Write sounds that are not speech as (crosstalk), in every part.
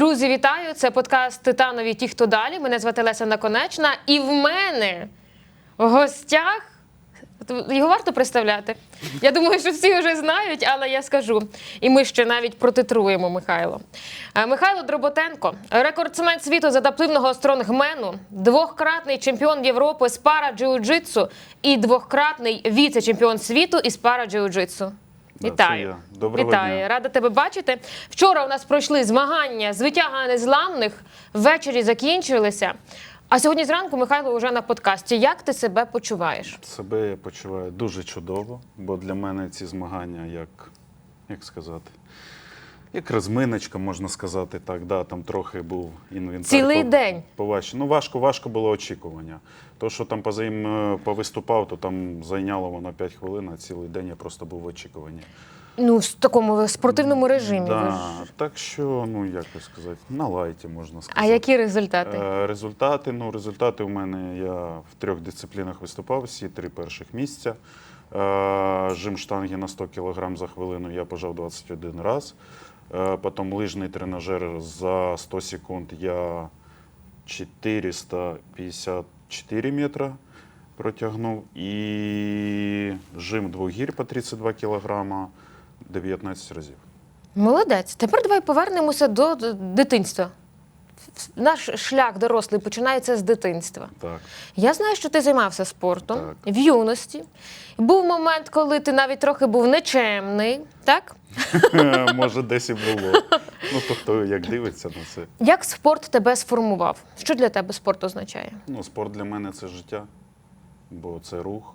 Друзі, вітаю! Це подкаст Титанові Ті, хто далі. Мене звати Леся Наконечна, і в мене в гостях. Його варто представляти. Я думаю, що всі вже знають, але я скажу. І ми ще навіть протитруємо Михайло. Е, Михайло Дроботенко, рекордсмен світу з адаптивного стронгмену, двохкратний чемпіон Європи з пара джиу-джитсу і двохкратний віце-чемпіон світу із пара джиу-джитсу. Це Вітаю. Доброго Вітаю. дня. Рада тебе бачити. Вчора у нас пройшли змагання з витяга незламних, ввечері закінчилися. А сьогодні зранку Михайло вже на подкасті. Як ти себе почуваєш? Себе я почуваю дуже чудово, бо для мене ці змагання як, як сказати, як розминочка, можна сказати так. Да, там трохи був інвентар. Цілий по- день? Поважче. Ну, важко, важко було очікування. То, що там позаїм е, повиступав, то там зайняло воно 5 хвилин, а цілий день я просто був в очікуванні. Ну, в такому спортивному режимі. Да, так що, ну як би сказати, на лайті можна сказати. А які результати? Е, Результати. Ну, результати у мене я в трьох дисциплінах виступав, всі три перших місця. Е, Жим штанги на 100 кг за хвилину я пожав 21 раз. Е, лыжный лижний тренажер за 100 секунд я 454 метра протягнув. І жим двогір по 32 кілограма 19 разів. Молодець. Тепер давай повернемося до дитинства. Наш шлях дорослий починається з дитинства. Так. Я знаю, що ти займався спортом Так. в юності. Був момент, коли ти навіть трохи був нечемний, так? Може, десь і було. Ну, то хто як дивиться на це. Як спорт тебе сформував? Що для тебе спорт означає? Ну, спорт для мене це життя, бо це рух,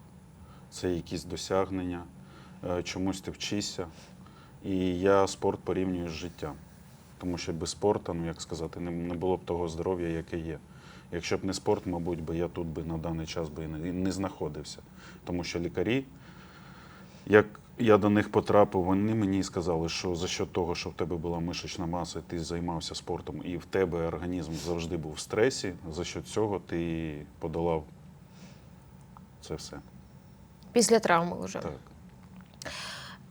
це якісь досягнення, е, чомусь ти вчишся. І я спорт порівнюю з життям. Тому що без спорту, ну як сказати, не, не було б того здоров'я, яке є. Якщо б не спорт, мабуть, би я тут би на даний час би і не, і не знаходився. Тому що лікарі, як я до них потрапив, вони мені сказали, що за що того, що в тебе була мишечна маса, ти займався спортом, і в тебе організм завжди був в стресі, за що цього ти подолав це все. Після травми вже. Так.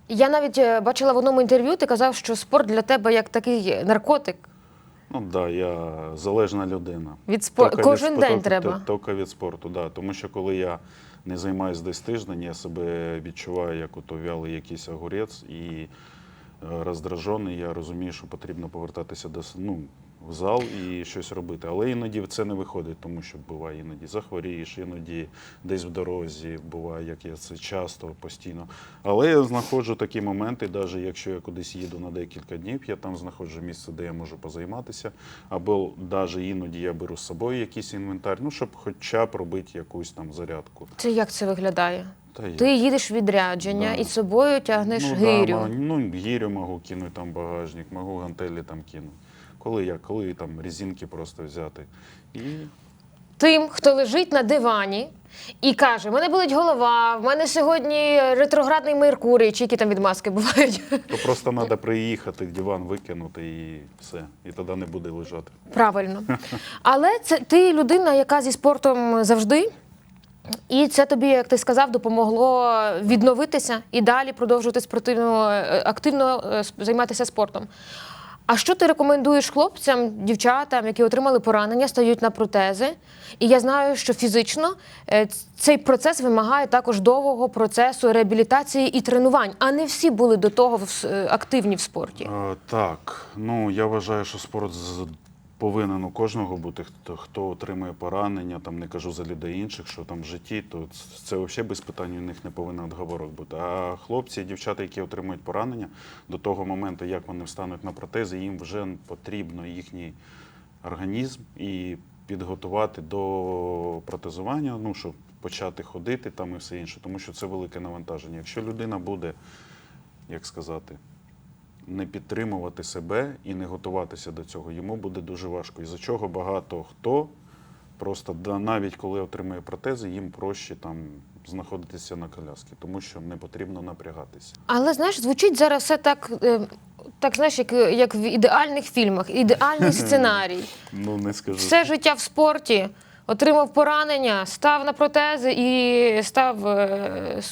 Я навіть е, бачила в одному інтерв'ю, ти казав, що спорт для тебе як такий наркотик. Ну так, да, я залежна людина. Від спор- Тільки Кожен від, день треба. Тільки від спорту, да. Тому що коли я не займаюся десь тиждень, я себе відчуваю як ото вялий якийсь огурець і е, роздражений. Я розумію, що потрібно повертатися до ну, в зал і щось робити. Але іноді це не виходить, тому що буває іноді захворієш, іноді десь в дорозі, буває, як я це часто, постійно. Але я знаходжу такі моменти, навіть якщо я кудись їду на декілька днів, я там знаходжу місце, де я можу позайматися. Або навіть іноді я беру з собою якийсь інвентар, ну щоб хоча б робити якусь там зарядку. Це як це виглядає? Та Ти їдеш в відрядження Да. і з собою тягнеш ну, гирю. Да, ну, гірю можу кинути там багажник, можу гантелі там кинути. Коли я, коли там резинки просто взяти. І Тим, хто лежить на дивані і каже: мене болить голова, в мене сьогодні ретроградний Меркурій, чи які там відмазки бувають. то просто треба приїхати, диван викинути і все. І тоді не буде лежати. Правильно. Але це ти людина, яка зі спортом завжди. І це тобі, як ти сказав, допомогло відновитися і далі продовжувати спортивно е, активно е, займатися спортом. А що ти рекомендуєш хлопцям, дівчатам, які отримали поранення, стають на протези? І я знаю, що фізично е, цей процес вимагає також довгого процесу реабілітації і тренувань. А не всі були до того е, активні в спорті. Е, так, ну я вважаю, що спорт повинен у кожного бути, хто, хто отримує поранення, там не кажу за людей інших, що там в житті, то це взагалі без питань у них не повинен відговорок бути. А хлопці і дівчата, які отримують поранення, до того моменту, як вони встануть на протези, їм вже потрібно їхній організм і підготувати до протезування, ну, щоб почати ходити там і все інше, тому що це велике навантаження. Якщо людина буде, як сказати, не підтримувати себе і не готуватися до цього, йому буде дуже важко. І за чого багато хто просто навіть коли отримує протези, їм проще там знаходитися на коляскі, тому що не потрібно напрягатися. Але знаєш, звучить зараз все так, е, так знаєш, як, як в ідеальних фільмах, ідеальний (laughs) сценарій. Ну не скажу. Все життя в спорті. Отримав поранення, став на протези і став е,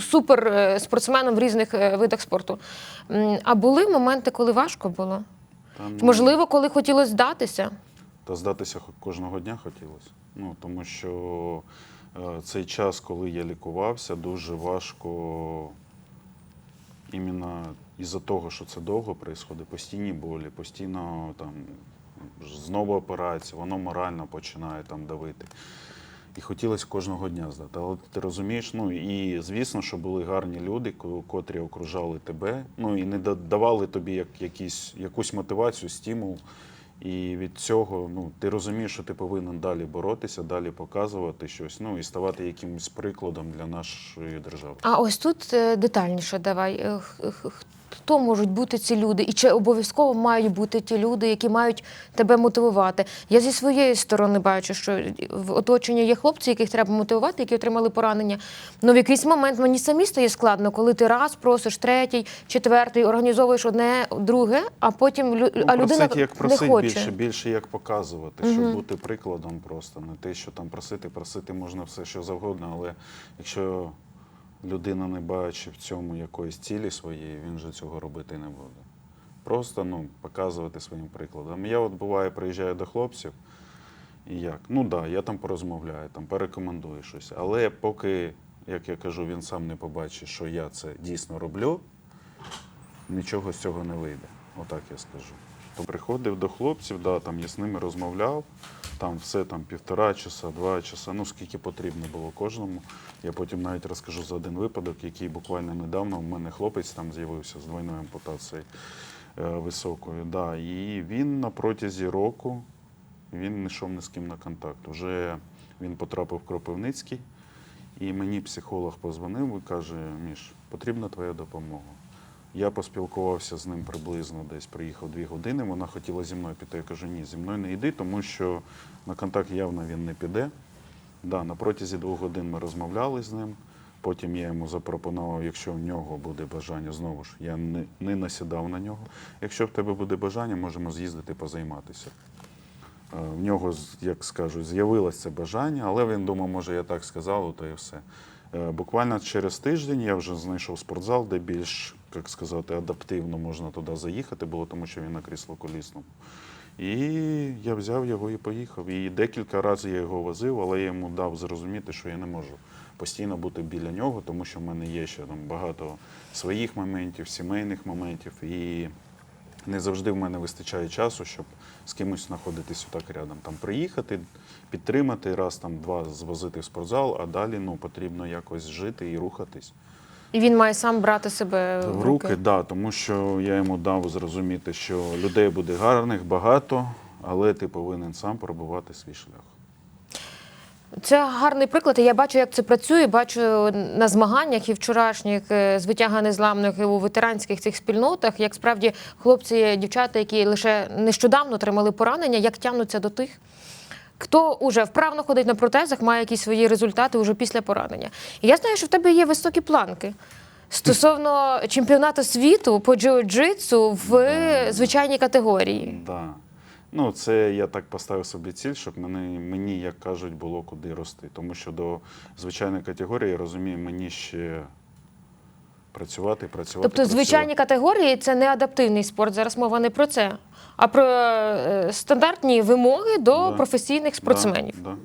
супер е, спортсменом в різних е, видах спорту. А були моменти, коли важко було? Та, ну, Можливо, коли хотілося здатися. Та здатися кожного дня хотілося. Ну, тому що цей час, коли я лікувався, дуже важко іменно із-за того, що це довго відбувається, постійні болі, постійно там знову операція, воно морально починає там давити. І хотілося кожного дня здати. Але ти розумієш, ну і звісно, що були гарні люди, котрі окружали тебе, ну і не давали тобі як, якісь, якусь мотивацію, стимул. І від цього ну, ти розумієш, що ти повинен далі боротися, далі показувати щось, ну і ставати якимось прикладом для нашої держави. А ось тут е, детальніше давай. Хто можуть бути ці люди, і чи обов'язково мають бути ті люди, які мають тебе мотивувати? Я зі своєї сторони бачу, що в оточенні є хлопці, яких треба мотивувати, які отримали поранення. Ну в якийсь момент мені самі стає складно, коли ти раз просиш третій, четвертий, організовуєш одне, друге, а потім лю- Ну, а людина просити, як не хоче. більше, більше як показувати, щоб бути прикладом просто. Не те, що там просити, просити можна все, що завгодно, але якщо людина не бачить в цьому якоїсь цілі своєї, він же цього робити не буде. Просто ну, показувати своїм прикладом. Я от буває, приїжджаю до хлопців, і як? Ну так, да, я там порозмовляю, там порекомендую щось. Але поки, як я кажу, він сам не побачить, що я це дійсно роблю, нічого з цього не вийде. Отак я скажу. То приходив до хлопців, да, там я з ними розмовляв, там все там півтора часа, два часа, ну скільки потрібно було кожному. Я потім навіть розкажу за один випадок, який буквально недавно у мене хлопець там з'явився з двойною ампутацією е, високою. Да, і він на протязі року він не йшов ні з ким на контакт. Уже він потрапив в Кропивницький, і мені психолог позвонив і каже: Міш, потрібна твоя допомога. Я поспілкувався з ним приблизно десь, приїхав дві години. Вона хотіла зі мною піти. Я кажу, ні, зі мною не йди, тому що на контакт явно він не піде. Да, на протязі двох годин ми розмовляли з ним. Потім я йому запропонував, якщо в нього буде бажання, знову ж я не, не насідав на нього. Якщо в тебе буде бажання, можемо з'їздити позайматися. Е, В нього, як скажу, з'явилось це бажання, але він думав, може, я так сказав, то і все. Е, Буквально через тиждень я вже знайшов спортзал, де більш, як сказати, адаптивно можна туди заїхати було, тому що він на крісло колісному. І я взяв його і поїхав. І декілька разів я його возив, але я йому дав зрозуміти, що я не можу постійно бути біля нього, тому що в мене є ще там багато своїх моментів, сімейних моментів. І не завжди в мене вистачає часу, щоб з кимось знаходитись отак рядом. Там приїхати, підтримати, раз там два звозити в спортзал, а далі ну, потрібно якось жити і рухатись. І він має сам брати себе В руки, так, да, тому що я йому дав зрозуміти, що людей буде гарних, багато, але ти повинен сам пробувати свій шлях. Це гарний приклад. і Я бачу, як це працює. Бачу на змаганнях і вчорашніх е, з витяга незламних і у ветеранських цих спільнотах, як справді хлопці, дівчата, які лише нещодавно отримали поранення, як тягнуться до тих. Хто уже вправно ходить на протезах, має якісь свої результати уже після поранення. І я знаю, що в тебе є високі планки стосовно чемпіонату світу по джиу-джитсу в звичайній категорії. Да. Ну, це я так поставив собі ціль, щоб мені, мені, як кажуть, було куди рости. Тому що до звичайної категорії, я розумію, мені ще працювати, працювати. Тобто, працювати. звичайні категорії це не адаптивний спорт. Зараз мова не про це, а про е, стандартні вимоги до Да. професійних спортсменів. Да, да.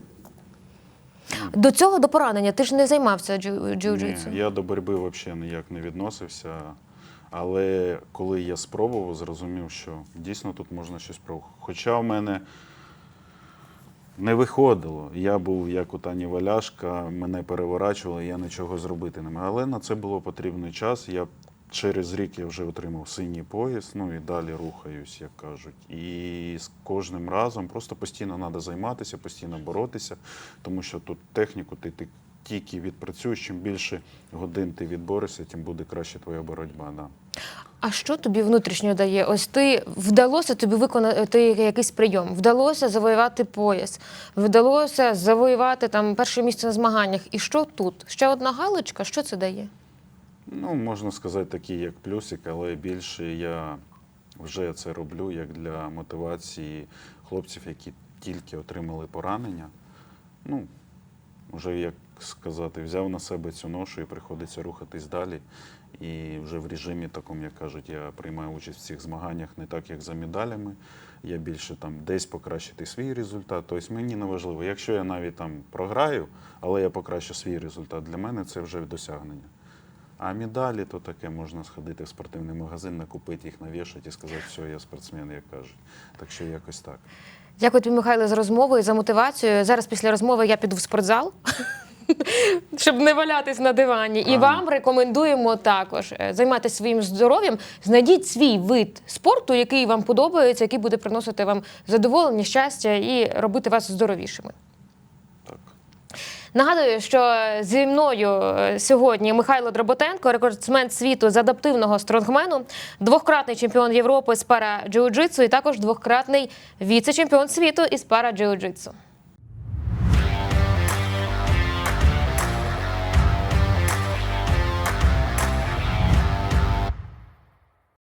До цього до поранення ти ж не займався джиу- джиу-джитсу. Ні, я до боротьби взагалі ніяк не відносився. Але коли я спробував, зрозумів, що дійсно тут можна щось пробувати. Хоча в мене не виходило. Я був як у Тані Валяшка, мене переворачували, я нічого зробити не міг. Але на це було потрібний час. Я через рік я вже отримав синій пояс, ну і далі рухаюсь, як кажуть. І з кожним разом просто постійно треба займатися, постійно боротися, тому що тут техніку ти, ти тільки відпрацюєш, чим більше годин ти відборешся, тим буде краще твоя боротьба. Да. А що тобі внутрішньо дає? Ось ти вдалося тобі виконати якийсь прийом, вдалося завоювати пояс, вдалося завоювати там перше місце на змаганнях. І що тут? Ще одна галочка, що це дає? Ну, можна сказати, такий як плюсик, але більше я вже це роблю як для мотивації хлопців, які тільки отримали поранення. Ну, вже як сказати, взяв на себе цю ношу і приходиться рухатись далі. І вже в режимі такому, як кажуть, я приймаю участь в цих змаганнях не так, як за медалями. Я більше там десь покращити свій результат. Тобто мені не важливо. Якщо я навіть там програю, але я покращу свій результат, для мене це вже досягнення. А медалі то таке можна сходити в спортивний магазин, накупити їх, навішати і сказати, все, я спортсмен, як кажуть. Так що якось так. Дякую тобі, Михайло, за розмову і за мотивацію. Зараз після розмови я піду в спортзал, (laughs) (laughs) щоб не валятись на дивані. І вам рекомендуємо також е, займатися своїм здоров'ям. Знайдіть свій вид спорту, який вам подобається, який буде приносити вам задоволення, щастя і робити вас здоровішими. Нагадую, що зі мною е, сьогодні Михайло Дроботенко, рекордсмен світу з адаптивного стронгмену, двократний чемпіон Європи з пара джиу-джитсу і також двократний віце-чемпіон світу із пара джиу-джитсу.